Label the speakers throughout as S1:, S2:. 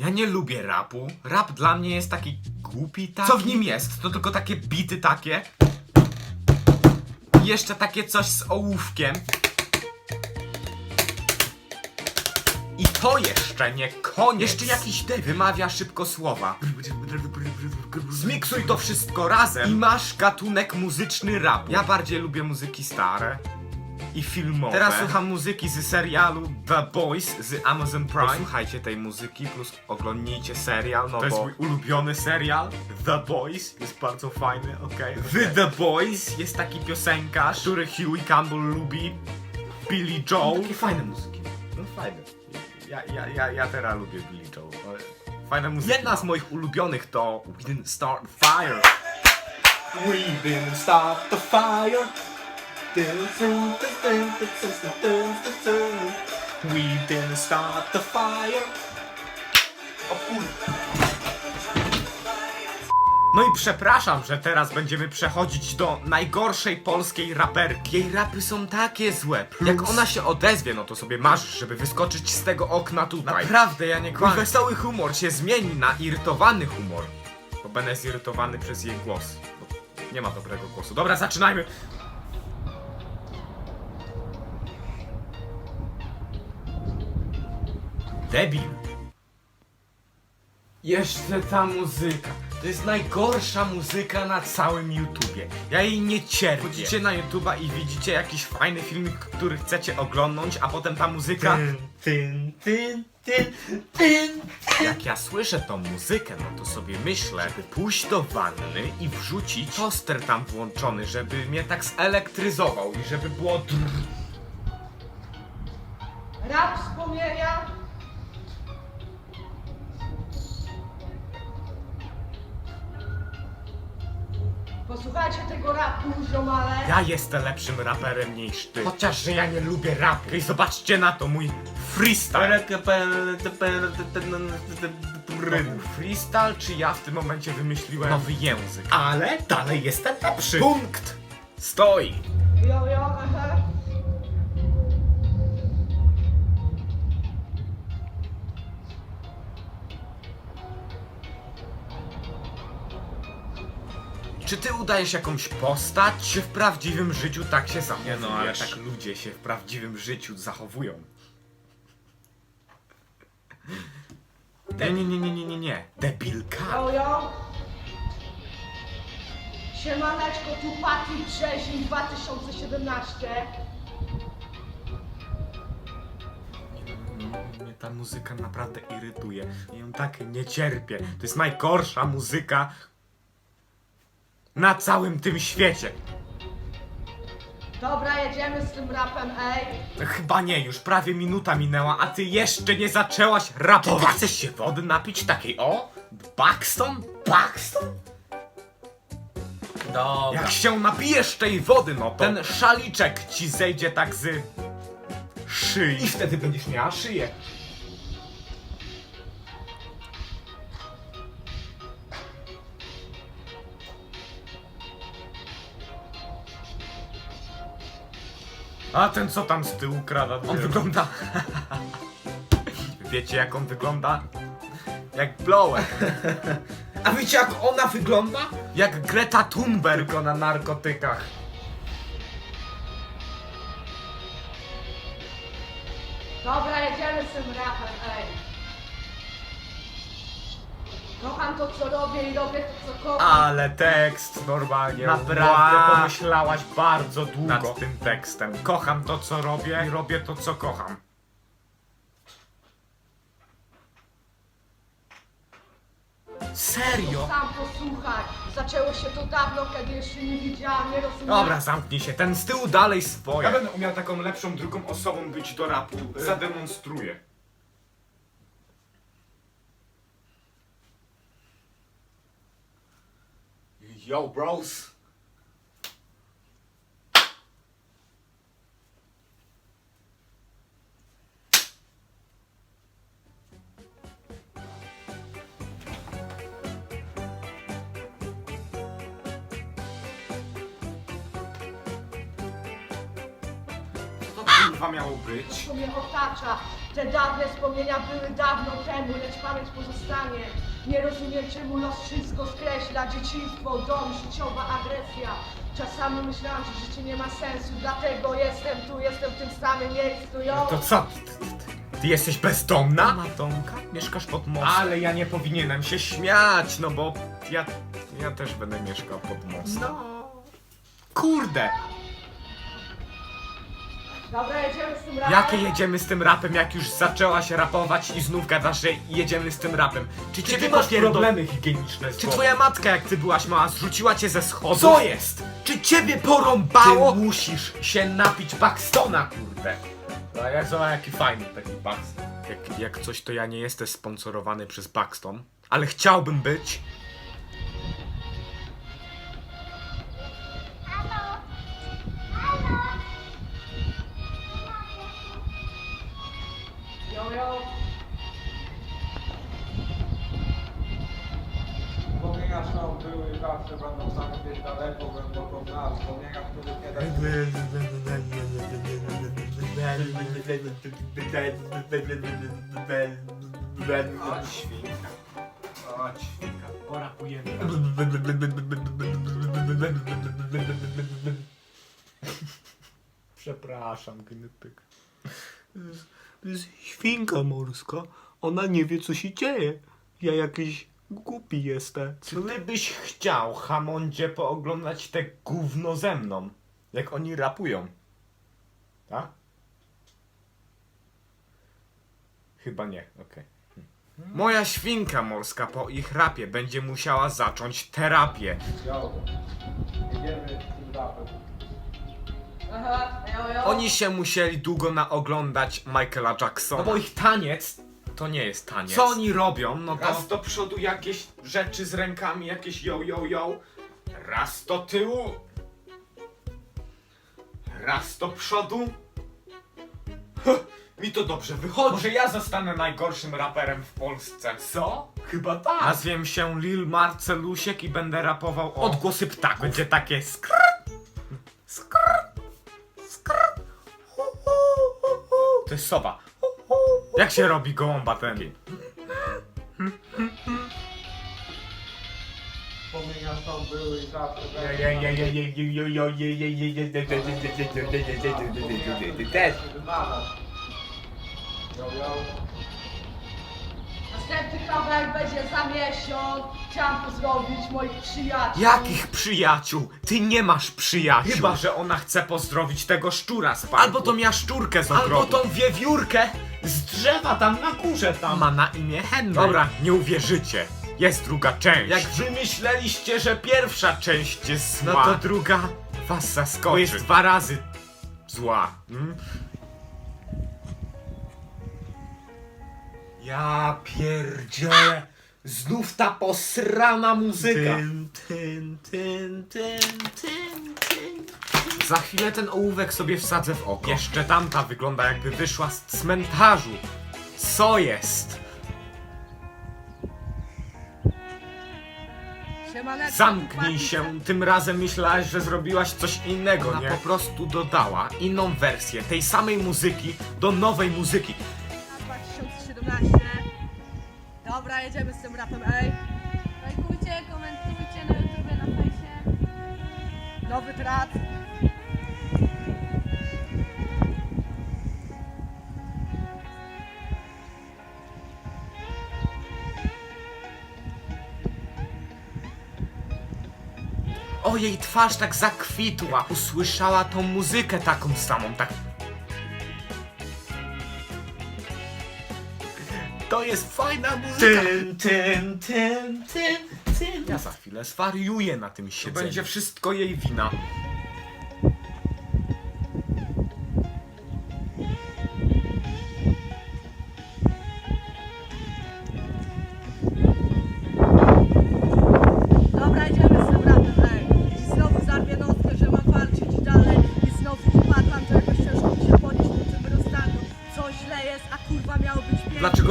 S1: Ja nie lubię rapu. Rap dla mnie jest taki głupi, taki. Co w nim jest? To tylko takie bity takie. I jeszcze takie coś z ołówkiem. I to jeszcze nie koniec. Jeszcze jakiś debil wymawia szybko słowa. Zmiksuj to wszystko razem i masz gatunek muzyczny rapu. Ja bardziej lubię muzyki stare i filmowe. Teraz słucham muzyki z serialu The Boys z Amazon Prime. Posłuchajcie tej muzyki plus oglądnijcie serial, no to
S2: bo-
S1: jest mój ulubiony serial. The Boys jest bardzo fajny, okej. W The Boys jest taki piosenkarz, który Huey Campbell lubi. Billy Joel.
S2: Takie fajne muzyki. No fajne.
S1: Ja, ja, ja, ja teraz lubię Billy Joel. ale Fajna muzyka. Jedna z moich ulubionych to We Didn't Start the Fire.
S2: We didn't stop the fire. We didn't start the fire. O.
S1: No i przepraszam, że teraz będziemy przechodzić do najgorszej polskiej raperki. Jej rapy są takie złe. Jak ona się odezwie, no to sobie marzysz, żeby wyskoczyć z tego okna tutaj. Naprawdę, ja nie kłamię. Mój wesoły humor się zmieni na irytowany humor. Bo będę zirytowany przez jej głos. Bo nie ma dobrego głosu. Dobra, zaczynajmy. Debil. Jeszcze ta muzyka. To jest najgorsza muzyka na całym YouTubie. Ja jej nie cierpię. Chodzicie na YouTuba i widzicie jakiś fajny filmik, który chcecie oglądnąć, a potem ta muzyka...
S2: Tyn, tyn, tyn, tyn.
S1: Jak ja słyszę tą muzykę, no to sobie myślę, żeby pójść do wanny i wrzucić toster tam włączony, żeby mnie tak zelektryzował i żeby było drrr.
S3: Rap wspomnienia. Posłuchajcie tego rapu, ziomale.
S1: Ja jestem lepszym raperem niż ty. Chociaż, że ja nie lubię rapu. I zobaczcie na to, mój freestyle. Freestyle, czy ja w tym momencie wymyśliłem nowy język?
S2: Ale dalej jestem lepszy.
S1: Punkt! Stoi!
S3: Jo, jo, aha.
S1: Czy ty udajesz jakąś postać, czy w prawdziwym życiu tak się zachowujesz?
S2: no, ale
S1: tak ludzie się w prawdziwym życiu zachowują. Nie, nie, nie, nie, nie, nie, nie. Debilka.
S3: Jo, jo. Siemaneczko, tu Patryk Brzezin 2017.
S1: No, mnie ta muzyka naprawdę irytuje. Ja ją tak nie cierpię. To jest najgorsza muzyka na całym tym świecie.
S3: Dobra, jedziemy z tym rapem, ej.
S1: Chyba nie, już prawie minuta minęła, a ty jeszcze nie zaczęłaś rapować. Ty chcesz się wody napić takiej o? Buxton? Buxton?
S2: Dobra.
S1: Jak się napijesz tej wody, no to ten szaliczek ci zejdzie tak z szyi. I wtedy będziesz miała szyję. A ten co tam z tyłu krada? On wygląda... Wiecie jak on wygląda? Jak blower.
S2: A wiecie jak ona wygląda?
S1: Jak Greta Thunberg na narkotykach.
S3: Dobra, jedziemy z tym rapem, ej. Kocham to, co robię i robię to, co kocham.
S1: Ale tekst normalnie. Naprawdę
S2: Wow.
S1: pomyślałaś bardzo długo nad tym tekstem. Kocham to, co robię i robię to, co kocham. Serio?
S3: Sam posłuchaj. Zaczęło się to dawno, kiedy jeszcze nie widziałam, nie rozumiałam.
S1: Dobra, zamknij się. Ten z tyłu dalej swoje. Ja będę umiał taką lepszą drugą osobą być do rapu. Zademonstruję. Yo, bros. Co to miało być?
S3: Co mnie otacza. Te dawne wspomnienia były dawno temu, lecz pamięć pozostanie. Nie rozumiem czemu los wszystko skreśla, dzieciństwo, dom, życiowa agresja. Czasami myślałam, że życie nie ma sensu, dlatego jestem tu, jestem w tym samym miejscu, jo.
S1: To co? Ty, ty, ty jesteś bezdomna? Matomka? Mieszkasz pod mostem? Ale ja nie powinienem się śmiać, no bo ja, ja też będę mieszkał pod mostem. No. Kurde!
S3: Dobra, jedziemy z tym rapem.
S1: Jakie jedziemy z tym rapem, jak już zaczęłaś rapować i znów gadasz, że jedziemy z tym rapem? Czy ciebie
S2: ty masz
S1: popierdol-
S2: problemy higieniczne z
S1: Czy
S2: głową?
S1: twoja matka, jak ty byłaś mała, zrzuciła cię ze schodów?
S2: Co jest?
S1: Czy ciebie porąbało? Ty musisz się napić Buxtona, kurde. No jak zobacz, jaki fajny taki Buxton. Jak, jak coś, to ja nie jestem sponsorowany przez Buxton, ale chciałbym być.
S4: Zawsze będą same gdzieś daleko, głęboko w nas. Wspomnienia, których nie da się
S1: Chodź świnka. Chodź świnka. Porapujemy. Przepraszam, gnypyk.
S2: To jest świnka morska. Ona nie wie, co się dzieje. Ja jakiś głupi jestem.
S1: Czy ty byś chciał, Hamondzie, pooglądać te gówno ze mną? Jak oni rapują. Tak? Chyba nie, okej. Hm. Moja świnka morska po ich rapie będzie musiała zacząć terapię. Oni się musieli długo naoglądać Michaela Jacksona. No bo ich taniec to nie jest taniec. Co oni robią? No to... Raz do przodu jakieś rzeczy z rękami, jakieś yo yo yo. Raz do tyłu. Raz do przodu. Huh, mi to dobrze wychodzi. Może ja zostanę najgorszym raperem w Polsce. Co? Chyba tak. Nazwiem się Lil Marcelusiek i będę rapował o odgłosy ptaków. Będzie takie skr skr skr hu, hu, hu, hu. To jest sowa. Jak się robi gołąba ten?
S4: Są, były i.
S3: Następny kawałek będzie za miesiąc. Chciałam pozdrowić moich przyjaciół.
S1: Jakich przyjaciół? Ty nie masz przyjaciół. Chyba, że ona chce pozdrowić tego szczura z parku. Albo tą jaszczurkę z ogrodu. Albo tą wiewiórkę z drzewa tam na górze tam. Ma na imię Henry. Dobra, nie uwierzycie. Jest druga część. Jak wy myśleliście, że pierwsza część jest zła, no to druga was zaskoczy. Bo jest dwa razy zła. Mm? Ja pierdzielę. Znów ta posrana muzyka.
S2: Tyn, tyn, tyn, tyn, tyn, tyn.
S1: Za chwilę ten ołówek sobie wsadzę w oko. Jeszcze tamta wygląda jakby wyszła z cmentarzu. Co jest?
S3: Siemaneczko,
S1: Zamknij
S3: chłopaki.
S1: się. Tym razem myślałaś, że zrobiłaś coś innego, Ona nie? po prostu dodała inną wersję tej samej muzyki do nowej muzyki.
S3: 2017. Dobra, jedziemy z tym rapem, ej.
S5: Lajkujcie, komentujcie na YouTubie, na fejsie.
S3: Nowy track.
S1: O, jej twarz tak zakwitła. Usłyszała tą muzykę taką samą, tak... To jest fajna muzyka.
S2: Tyn, tyn, tyn, tyn.
S1: Ja za chwilę zwariuję na tym siedzeniu. To będzie wszystko jej wina.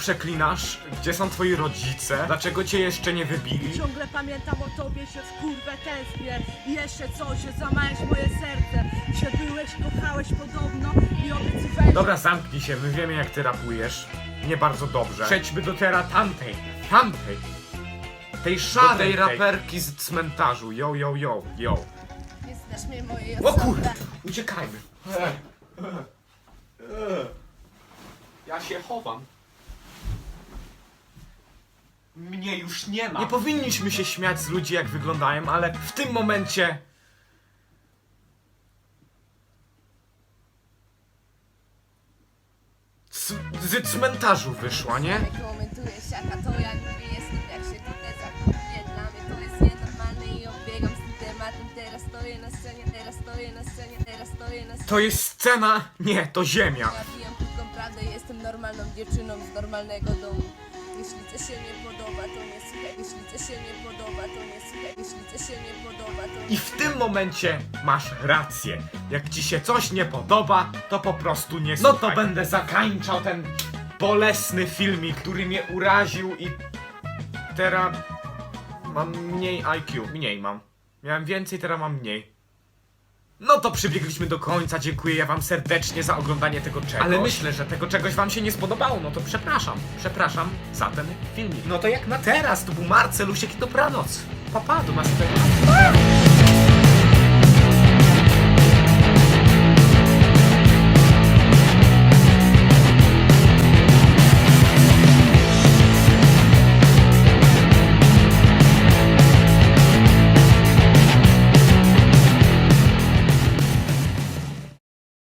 S1: Przeklinasz? Gdzie są twoi rodzice? Dlaczego cię jeszcze nie wybili?
S3: Ciągle pamiętam o tobie, się w kurwę tęsknię I jeszcze coś, że złamałeś moje serce Że byłeś, kochałeś podobno I obiecywałeś
S1: Dobra, zamknij się, my wiemy jak ty rapujesz. Nie bardzo dobrze. Przejdźmy do teraz tamtej, tamtej. Tej szarej tej raperki z cmentarzu. Yo, yo, yo, yo.
S5: Nie znasz mnie mojej
S1: O
S5: osoby.
S1: kurde, uciekajmy. Ja się chowam.
S2: Mnie już nie ma.
S1: Nie powinniśmy się śmiać z ludzi jak wyglądają, ale w tym momencie... C z cmentarzu wyszła, nie?
S5: To jak mówię jestem jak się tutaj zachowuję Dla mnie to jest nienormalne i odbiegam z tym tematem Teraz stoję na scenie, teraz stoję na scenie, teraz stoję na scenie
S1: To jest scena? Nie, to ziemia.
S5: Ja pijam krótką prawdę, jestem normalną dziewczyną z normalnego domu Jeśli coś się nie podoba, to nie słuchaj Jeśli coś się nie podoba, to nie słuchaj Jeśli coś się nie podoba, to nie
S1: I w tym momencie masz rację. Jak ci się coś nie podoba, to po prostu nie No to będę zakończał ten bolesny filmik, który mnie uraził i teraz mam mniej IQ. Mniej mam. Miałem więcej, teraz mam mniej. No to przybiegliśmy do końca. Dziękuję ja wam serdecznie za oglądanie tego czegoś. Ale myślę, że tego czegoś wam się nie spodobało. No to przepraszam. Przepraszam za ten filmik. No to jak na teraz. To był Marcelusiek i dobranoc. Papa, do następnego.